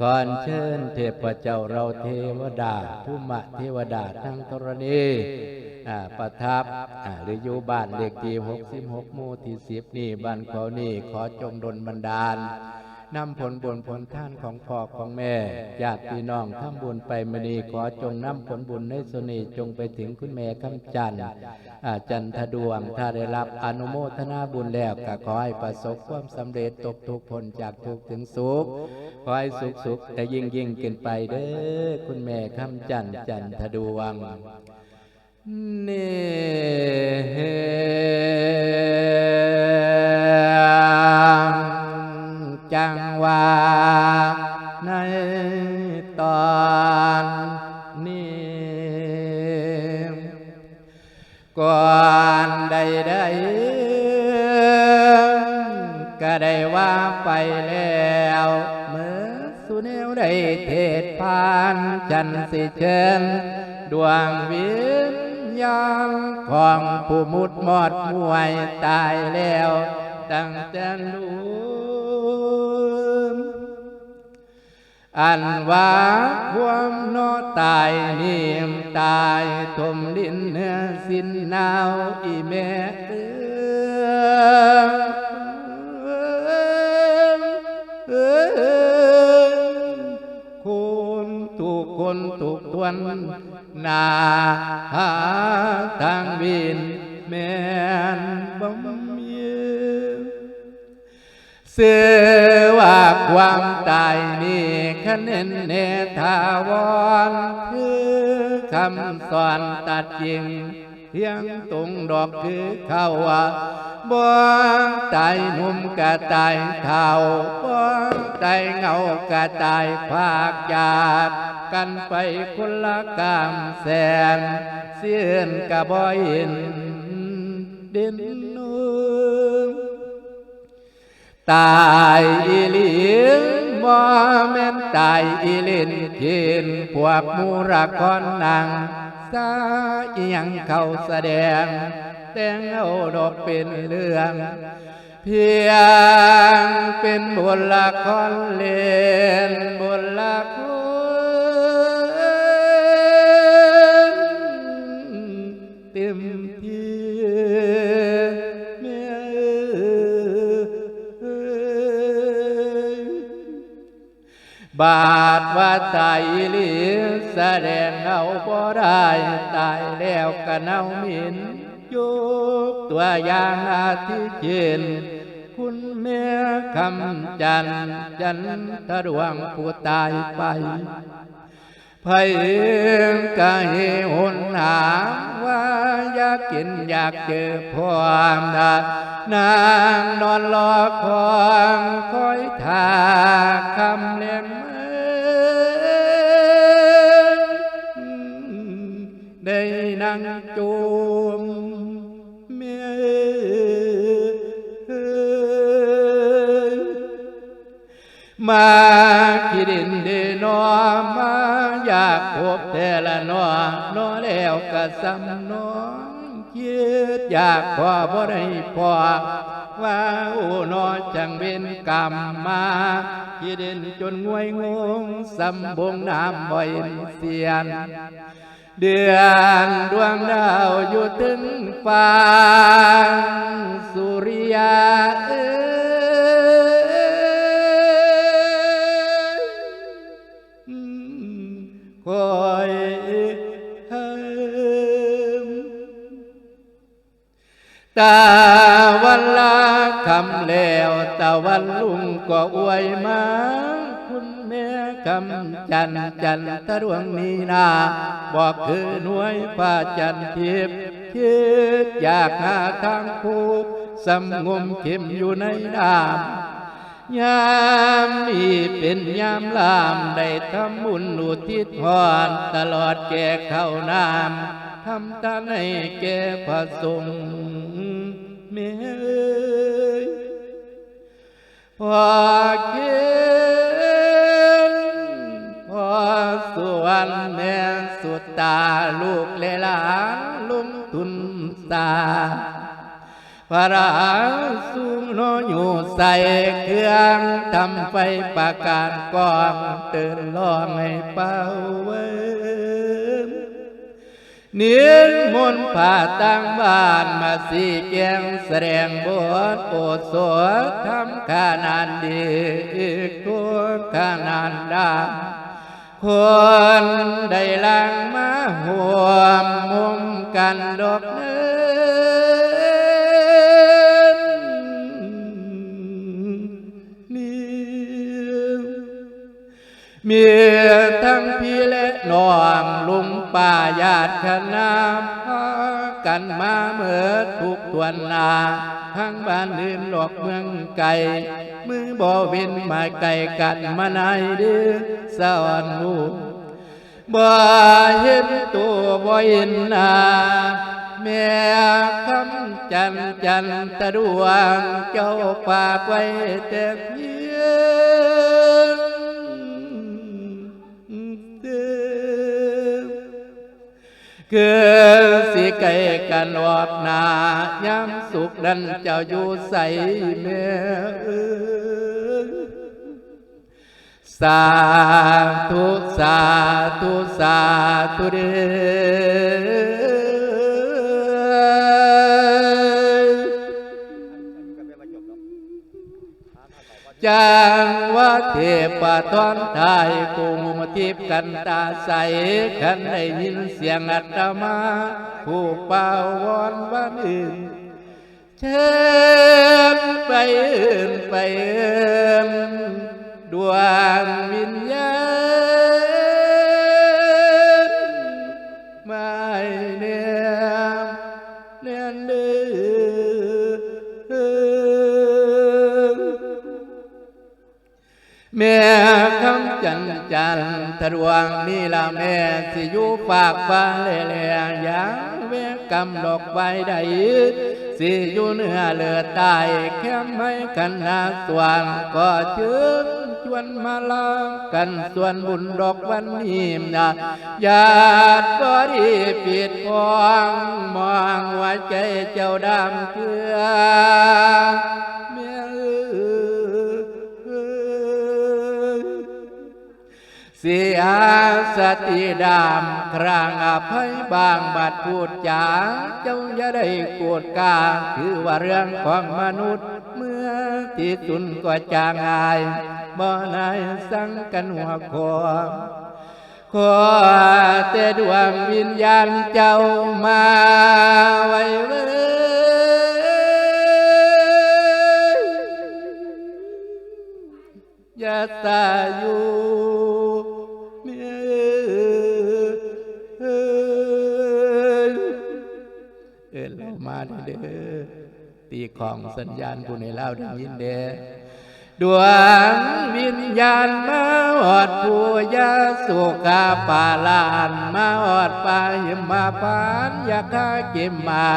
ก่อนเชิญเทพเจ้าเราเทวดาภูมะเทวดาทั้งธรณีประทับหรืออยู่บ้านเลขที่หกสิบหกมู่ที่สิบนี่บ้านเขานี่ขอจงดลบันดาล นำผลบุญผลท่านของพ่อของแม่ญาติพี่น้องทำบุญไปมณีขอจงนำผลบุญในสนีจงไปถึงคุณแม่คำจันทร์จันทดวง ถ้าได้รับอนุโมทนาบุญแล้วก็ขอให้ประสบความสำเร็จตกทุกข์พ้นจากทุกถึงสุขขอให้สุขสุขแต่ยิ่งยิ่งขึ้นไปเด้อคุณแม่คำจันทร์จันทดวงเน ว่าในตอนนี้ก่อนใดๆก็ได้ว่าไปแล้วเมื่อสุเนวได้เทศพานจันสิเชิญดวงวิญญาณของผู้มุดมอดมวยตายแล้วตั้งแต่ลู อันว่าความนอตายนิ่มตายทมดินเนื้อสินนาวอีแม่เอ้อคุณถูกคนถูกทวนนาหาทางวินแม่นบ่มีเสือว่าความตายนี่ คะเน้นเนทาวรคือคำสอนตัดจริงเพียงตรงดอกคือเขาว่าบ่ตายหนุ่มกะตายเท่าบ่ตายเงากะตายภาคจากกันไปคนละกามแสนเสียนกะบ่เห็นดินนูตายอีหลี บ่แม่นตายอีลินกินพวกมูรักคนนางซาอีหยังเขาแสดง แต่งเอาดอกเป็นเรื่อง เพียงเป็นบุญละครเล่นบทละคร บาดว่าตายอีหลีแสดงเอาบ่ได้ตายแล้วก็เน่าหมินยกตัวอย่างอาทิเช่นคุณแม่คำจันจันทดวงผู้ตายไปไผก็ให้หนหาว่าอยากกินอยากเจอพร้อมดานางนอนรอคองคอยทาคำเล่นไมาขีดินเดนอมา อยากพบแต่ละนอนอแล้วก็ซ้ำนอคิดอยากพอบ่ได้พอว่าโอ้นอจังเป็นกรรมมาขีดินจนงวยงงสำบงน้ำบ่อยเสียนเดือนดวงดาวอยู่ถึงฟ้าสุริยาเอ้ อยเฮิมตาวันลาคำแล้วตะวันลุงก็อวยมาคุณแม่คำจันจันทรวงนีนาบอกคือหน่วยพระจันทิพย์คิดอยากหาทางผูกสำงมเข็มอยู่ในน้ำ ยามนี้เป็นยามลามได้ทำบุญอุทิศพรตลอดแก่เข้าน้ำทำตาในแก่พระสงฆ์เมยพอเกินพอส่วนแม่สุดตาลูกเลหลานลุงทุนตาพระราสูง โนอยู่ใส่เครื่องทำไฟประการกองตื่นร้องให้เป่าเวิมเนียนมนต์ผ่าตั้งบ้านมาสีแกงแสดงบทโอดสวทำขานานดีตัวขานานดาคนได้ลังมาห่วมมุมกันดอกเนื้นี่ มียทั้งพี่และน้องลุงป้าญาติคณะพากันมาเมื่อทุกตวนนาทั้งบ้านลืมหลอกเมืองไก่มือบ่วินมาไก่กันมานายเดือสอนหูบ่เห็นตัวบ่เห็นนาแม่คำจันจันตะดวงเจ้าฝากไว้แต่พี คือสิไก่กันวอกหนายามสุขดันเจ้าอยู่ใสแม่เอ้ยสาธุสาธุสาธุเด้อ จังว่าเทพทอนทายกุมทิพกันตาใสขันได้ยินเสียงอัตมา ผู้เป่าวอนวันอื่นเชิญไปอื่นไปอื่นดวงวิญญาณ จันทะดวงนี่ละแม่สิอยู่ฝากฟ้าเล่เล่ยางเวกำดอกใบใดสิอยู่เนื้อเลือตายแค่ไม่กันนาสว่างก็เชิญชวนมาลากันส่วนบุญดอกวันนี้นะญาติก็ดีปิดฟองมองว่าใจเจ้าดำเกลือ สติดามครางอภัยบางบัดพูดจาเจ้าอย่าได้โกรธกาคือว่าเรื่องของมนุษย์ เมื่อที่สุนก็จางอายบ่นายสังกันหัวคอขอแต่ดวงวิญญาณเจ้ามาไว้เว้ยยาตาอยู่ ตีของสัญญาณผู้ในเล่าได้ยินเดดวงวิญญาณมาอดผู้ยาสุกาปาลานมาอดปาหิมาปานยาคาเกมมา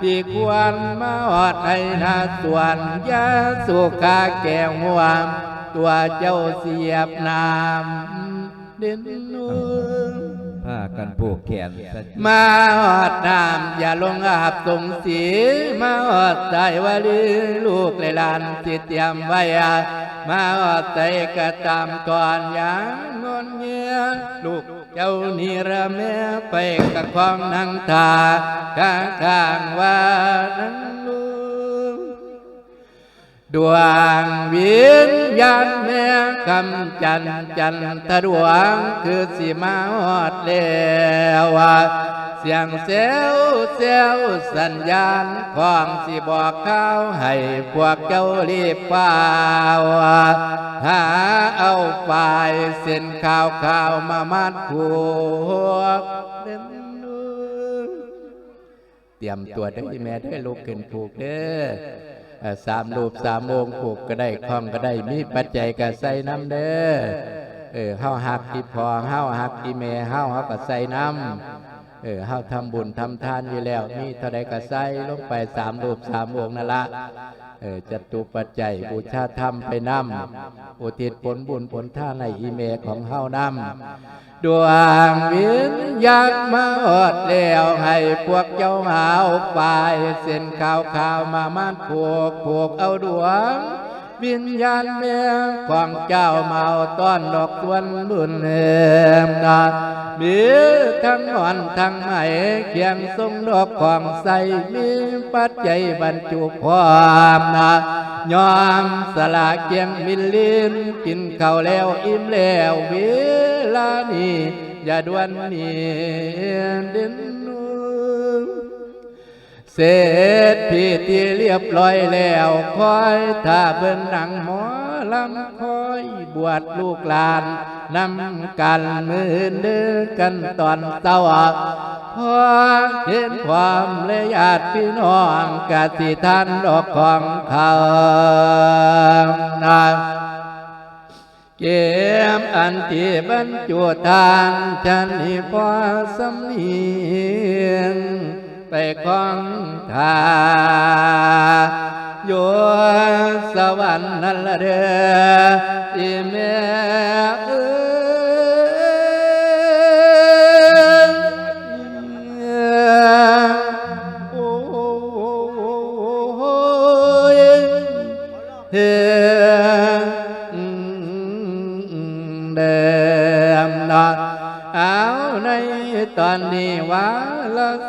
ที่ควรมาอดให้นาส่วนยาสุกาแก้วหัวตัวเจ้าเสียบน้ำเด่นนูน ผ้ากันผูกแขนมาอดน้ำอย่าลงอาบตรงสีมาอดใจวาลีลูกเลยลานสิเตรียมไว้มาอดใจกระตามก่อนอย่างงอนเงียลูกเจ้านีระแม่ไปกับของนางตาข้างข้างๆว่านังลูก ดวงวิญญาณแม่คำจันจันทะดวงคือสิมาฮอดแล้วเสียงเซลเซลสัญญาณของสิบอกข่าวให้พวกเจ้ารีบป่าวหาเอาฝ่ายเส้นข่าวข่าวมามัดพวกเด่นนูนเตรียมตัวได้แม่ได้ลูกขึ้นผูกเด้อ สามรูปสามองค์ผูกก็ได้คล้องก็ได้มีปัจจัยก็ใส่น้ำเด้อเออเฮาหักอีพอเฮาหักอีแม่เฮาเฮาก็ใส่น้ำเออเฮาทำบุญทำทานอยู่แล้ว มีเท่าใดก็ใส่ลงไปสามรูปสามองค์นั่นละเออจตุปัจจัยบูชาธรรมไปน้ำอุทิศผลบุญผลท่านในอีเมของเฮาน้ำ ดวงวิญญาณมาอดแล้วให้พวกเจ้าหาวไปเส้นขาวขาวมามันผูกผูกเอาดวง วิญญาณเมียของเจ้าเมาต้อนดอกสวนบุญเอ็มนามีทั้งหอนทั้งไหมเคียงทรงดอกของใสมีปัจจัยบรรจุความนา ยอมสละเกียงมิลลินกินข้าวแล้วอิ่มแล้วเวลานี้อย่าด่วนนี้เดินนูเสร็จพิธีเรียบร้อยแล้วคอยถ้าเบิ่งหนังหมอ ลำคอยบวชลูกหลานนำกันมือเดือกันตอนเต้าพอเห็นความเลยญาติพี่น้องกะสิท่านดอกของเขานาเกมอันที่บรรจุทานฉันนี่พอสำเนียงไปของทา อยู่สวรรค์นั่นละเด้อที่แม่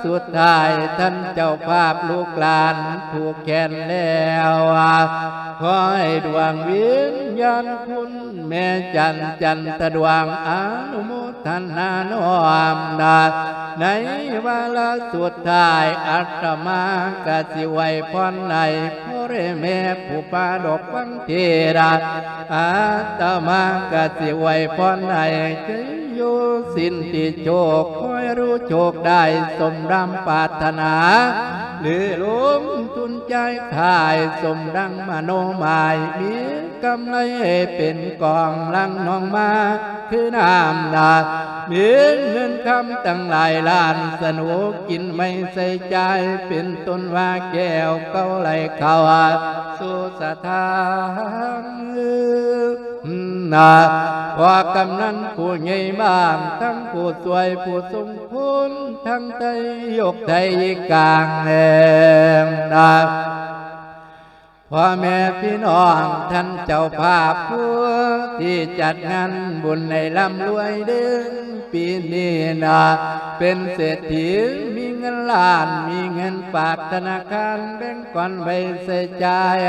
สุดท้ายท่านเจ้าภาพลูกหลานผูกแขนแล้วขอให้ดวงวิญญาณคุณแม่จันจันตะดวงอนุโมทนาน้อมนาในวาระสุดท้ายอัตมากสิไวพรในพ่อเรแม่ผู้ปาดอกฟังเทระอาตมากสิไวพรใน เจโยสินติโชคคอยรู้โชคได้สมดำปรารถนา หรือลงทุนใจขายสมดังมโนหมายมีกำไรเป็นกองลังนองมาคือน้ำนามีเงินคำตั้งหลายล้านสนุกกินไม่ใส่ใจเป็นต้นว่าแก้วเก้าไหลเขาสู่สถาน นาว่ากำนันผู้ใหญ่บ้านทั้งผู้สวยผู้ทรงคุณทั้งใจยกใจกลางแห่งนาพ่อแม่พี่น้องท่านเจ้าภาพผู้ที่จัดงานบุญในลำรวยเดือนปีนี้นาเป็นเศรษฐีมี งินล้าน มีเงินฝากธนาคารแบ่งก่อนไปใส่ใจาย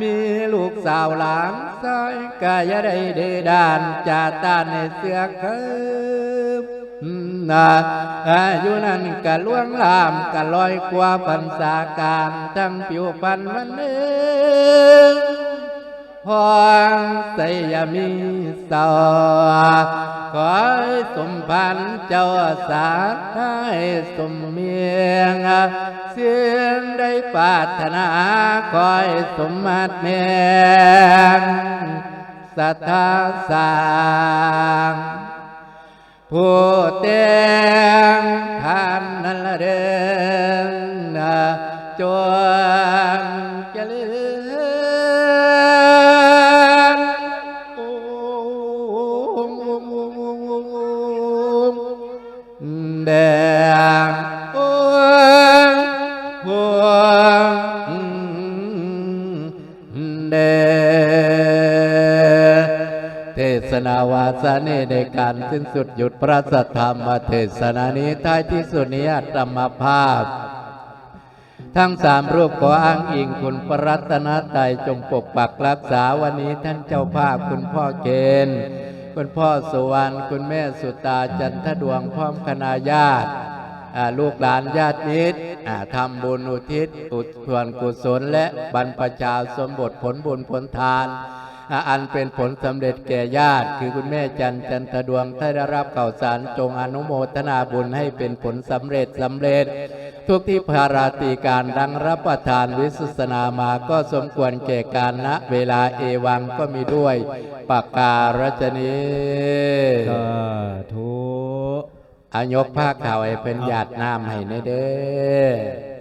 มีลูกสาวหลานซอยกายได้เดดานจาตานในเสื้อเคิบนาอายุนั้นกะล่วงลามกะลอยกว่าพันสาการทั้งผิวพันมันเองพองใสยามีสา ขอสมพันเจ้าสาให้สมเมียงเสียงได้ปรารถนาคอยสมมาตรเมงสัทธาสร้างผู้เตียงท่านนั่นละเดิ ศนาวาสนในการสิ้นสุดหยุดพระสัทธรรมเทศนานี้ท้ายที่สุดนี้อาตมภาพ ทั้งสามรูปขออ้างอิงคุณพระรัตนตรัยจงปกปักรักษาวันนี้ท่านเจ้าภาพคุณพ่อเกณฑ์ คุณพ่อสุวรรณคุณแม่สุตาจันทดวงพร้อมคณาญาติลูกหลานญาติมิตรอ่ทำบุญอุทิศอุส่วนกุศลและบรรพชาสมบทผลบุญผลทาน อ่าอันเป็นผลสำเร็จแก่ญาติ คือคุณแม่จันจันทดวงถ้าได้รับข่าวสารจงอนุโมทนาบุญให้เป็นผลสำเร็จสำเร็จ ทุกที่ภาราตีการดังรับประทานวิสุสนามาก็สมควรแก่การณเวลาเอวังก็มีด้วยปากการจนีสาธุอายกผ้าข่าวให้เป็นหยาดน้ำให้ในเด้อ